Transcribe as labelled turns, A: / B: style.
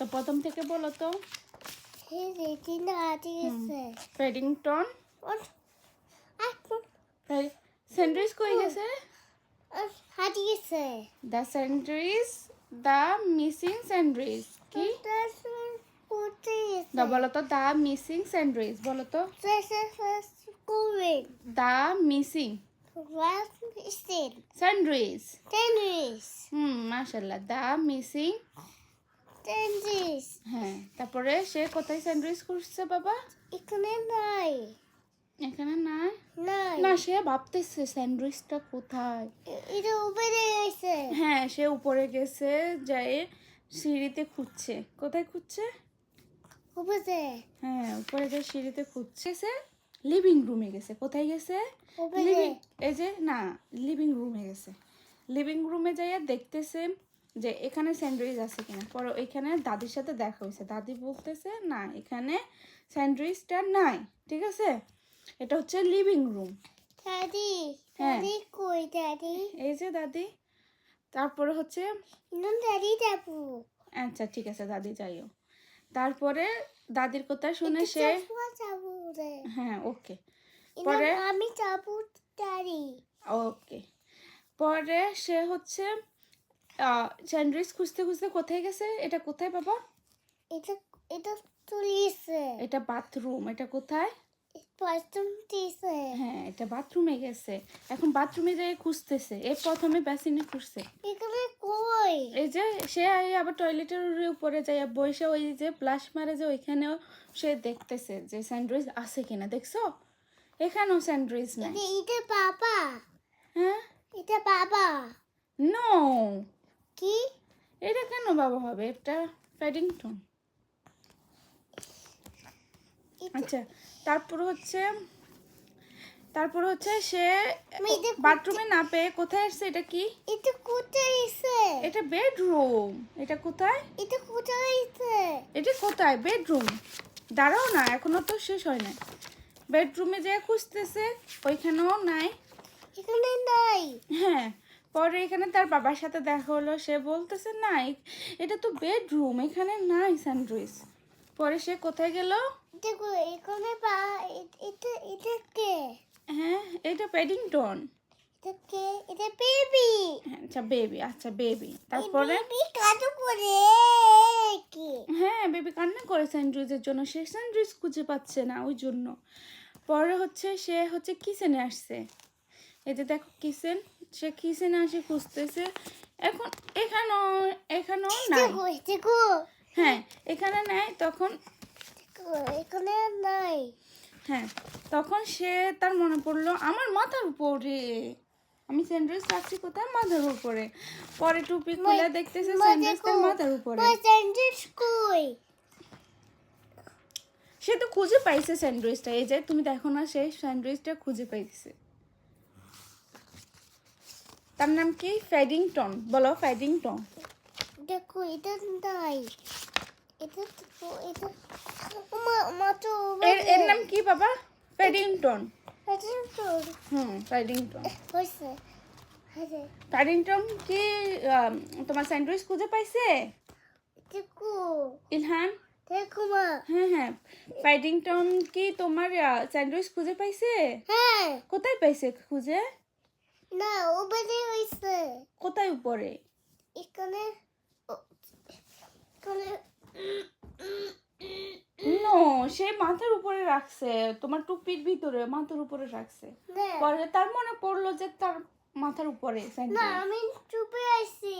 A: তো প্রথম থেকে বলো তো।
B: এখন
A: স্যান্ডউইচ কই গেছে?
B: হারিয়েছে
A: the sandwich the missing sandwich কি? বলো তো দ্য মিসিং স্যান্ডউইচ বলো তো. The missing? Sandwich
B: Tennis.
A: হুম মাশাল্লাহ দ্য মিসিং
B: Tennis.
A: হ্যাঁ তারপরে সে কোথায় স্যান্ডউইচ করছে বাবা?
B: এখানে নাই।
A: এখানে নাই? না সে ভাবতেছে স্যান্ডউইচটা কোথায়?
B: এটা উপরে গেছে।
A: হ্যাঁ সে উপরে গেছে যাই সিঁড়িতে খুঁজছে। কোথায় খুঁজছে?
B: উপরে।
A: হ্যাঁ উপরে যে সিঁড়িতে খুঁজছে। সে লিভিং রুমে গেছে। কোথায় গেছে? লিভিং এই যে না লিভিং রুমে গেছে। লিভিং রুমে যাইয়া দেখতেছে যে এখানে স্যান্ডউইচ আছে কিনা? পরে ওইখানে দাদির সাথে দেখা হয়েছে। দাদি বলতেছে না এখানে স্যান্ডউইচটা নাই ঠিক আছে? এটা হচ্ছে লিভিং রুম
B: দাদি
A: হ্যাঁ।
B: দাদি কই দাদি?
A: এই যে দাদি। তারপরে হচ্ছে
B: দাদি যাব।
A: আচ্ছা ঠিক আছে দাদি যাইও। তারপরে দাদির কথা শুনে সে
B: যাব
A: হ্যাঁ ওকে। পরে
B: আমি যাব দাদি।
A: ওকে। পরে সে হচ্ছে স্যান্ডউইচ খুঁজতে খুঁজতে কোথায় গেছে? এটা কোথায় বাবা?
B: এটা এটা তুলিছে
A: এটা বাথরুম এটা কোথায়?
B: দিছে
A: হ্যাঁ এটা বাথরুমে গেছে। এখন বাথরুমে যাই খুঁজতেছে। এর প্রথমে বেসিনে খুঁজছে।
B: এখানে কই?
A: এই যে সে আবার টয়লেটের উপরে যাই বসে ওই যে প্লাস মারে যে ওইখানেও সে দেখতেছে যে স্যান্ডউইচ আছে কিনা। দেখছ? এখানেও স্যান্ডউইচ নাই।
B: এটা বাবা।
A: হ্যাঁ?
B: এটা বাবা।
A: নো
B: কি?
A: এটা কেন বাবা হবে? এটা প্যাডিংটন আচ্ছা তারপর হচ্ছে তারপর হচ্ছে সে বাথরুমে না পেয়ে কোথায় আসছে? এটা কি?
B: এটা কোথায় এসে
A: এটা বেডরুম। এটা কোথায়?
B: এটা কোথায় এসে
A: এটা কোথায়? বেডরুম। দাঁড়াও না এখনও তো শেষ হয় না বেডরুমে যে খুঁজতেছে ওইখানেও নাই।
B: এখানে নাই।
A: হ্যাঁ। পরে এখানে তার বাবার সাথে দেখা হলো সে বলতেছে নাই এটা তো বেডরুম এখানে নাই স্যান্ডউইচ পরে সে কোথায় গেল?
B: দেখো এখানে বা এটা এটা কে?
A: হ্যাঁ এটা প্যাডিংটন
B: এটা বেবি
A: হ্যাঁ, আচ্ছা বেবি আচ্ছা বেবি তারপরে? হ্যাঁ বেবি কান্না করে স্যান্ডউইচের জন্য। সে স্যান্ডউইচ খুঁজে পাচ্ছে না ওই জন্য। পরে হচ্ছে সে হচ্ছে কিচেনে আসছে। যে দেখো কিচেন সে কিচেনে আসে খুঁজতেছে। এখন এখানেও এখানেও নাই। হ্যাঁ এখানে নাই তখন
B: এখানে নাই।
A: হ্যাঁ তখন সে তার মনে পড়ল আমার মাথার উপরে। আমি স্যান্ডউইচ রাখছি কোথায়? মাথার উপরে। পরে টুপি খুলে দেখতেছে
B: মা
A: স্যান্ডউইচ তার মাথার উপরে।
B: স্যান্ডউইচ কই?
A: সে তো খুঁজে পাইছে স্যান্ডউইচটা। এই যে তুমি দেখো না সেই স্যান্ডউইচটা খুঁজে পাইছে। তার নাম কি? ফ্যাডিংটন। বলো ফ্যাডিংটন।
B: দেখো এটা নাই এটা এটা
A: এর এর নাম কি বাবা? ফ্যাডিংটন।
B: তো
A: হুম ফ্যাডিংটন। ফ্যাডিংটন কি তোমার স্যান্ডউইচ খুঁজে পাইছে?
B: দেখো।
A: ইলহান?
B: দেখো মা।
A: হ্যাঁ হ্যাঁ। ফ্যাডিংটন কি তোমার স্যান্ডউইচ খুঁজে পাইছে?
B: হ্যাঁ।
A: কোথায় পাইছে খুঁজে?
B: না হয়েছে
A: কোথায় উপরে?
B: এখানে এখানে।
A: নো সে মাথার উপরে রাখছে তোমার টুপির ভিতরে মাথার উপরে রাখছে। পরে তার মনে পড়ল যে তার মাথার উপরে
B: না আমি চুপে আছি।